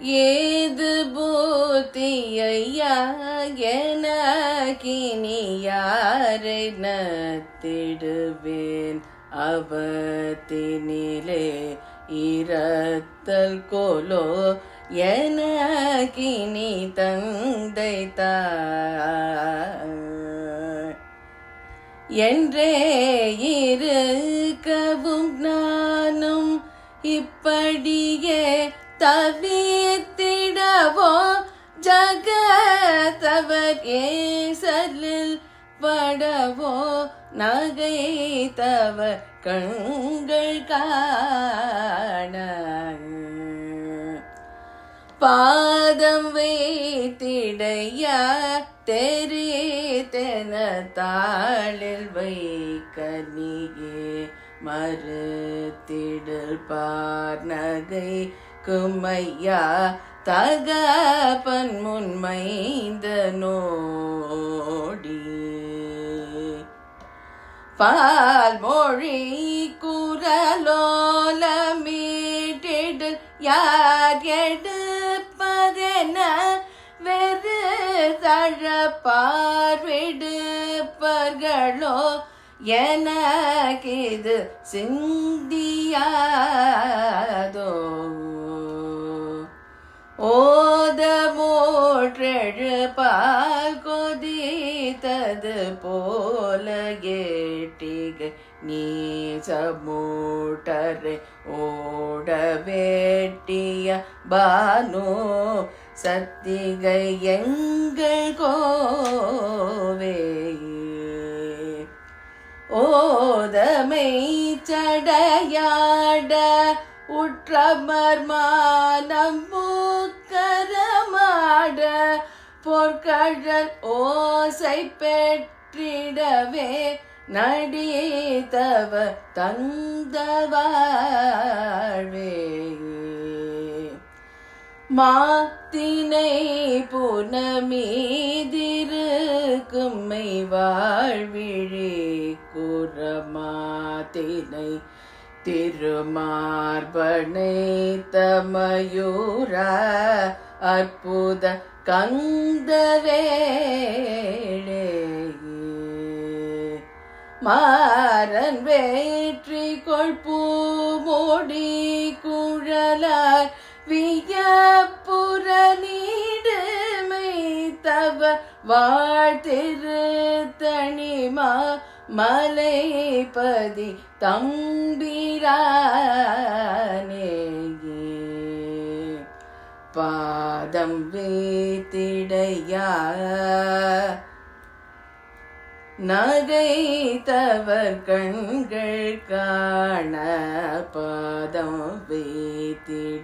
ஏது பூத்தியையா எனக்கினி யாரை நத்திடுவேன் அவத்தினிலே இரத்தல் கோலோ எனக்கினி தந்தை தாய் என்றே இரு தவித்திடவோ? ஜகத்தவர் ஏசலில் படவோ? நகைத்தவர் கண்கள் காண. பாதம் வைத்திடைய தெரித்தென தாளில் வைக்க நீயே மறுத்திடல் பார் நகை குமையா தகப்பன் முன்மைந்த நோடி பால் மொழி குரலோல மீட்டிடல் யார் எடுப்பதென வெறு தழ பார்விடுப்பர்களோ எனக்கிது சிந்தி மோற்றெழு பால் கொதித்தது போல நீ சமூட்டரை ஓட வேட்டிய பானு சத்திகை எங்கள் கோவே ஓதமை சடையா உற்றமர் மானம் மூக்கரமாட பொற்கழல் ஓசை பெற்றிடவே நடித்தவ தந்தவாழ்வே. மாத்தினை புனமீதிருக்கும்மை வாழ்விழி குரமாத்தினை திருமார்பனை தமயூரா அற்புத கந்தவேளே மாறன் வேற்றி கொள்பூ மோடி குழலார் வியப்புற நீடுமை தவ வாழ்த்திரு தனிமா மலைபதி தம்பிரானே. பாதம் வேத்திடையா. நகைத்தவர் கண்கள் காண. பாதம் வீத்திடையா.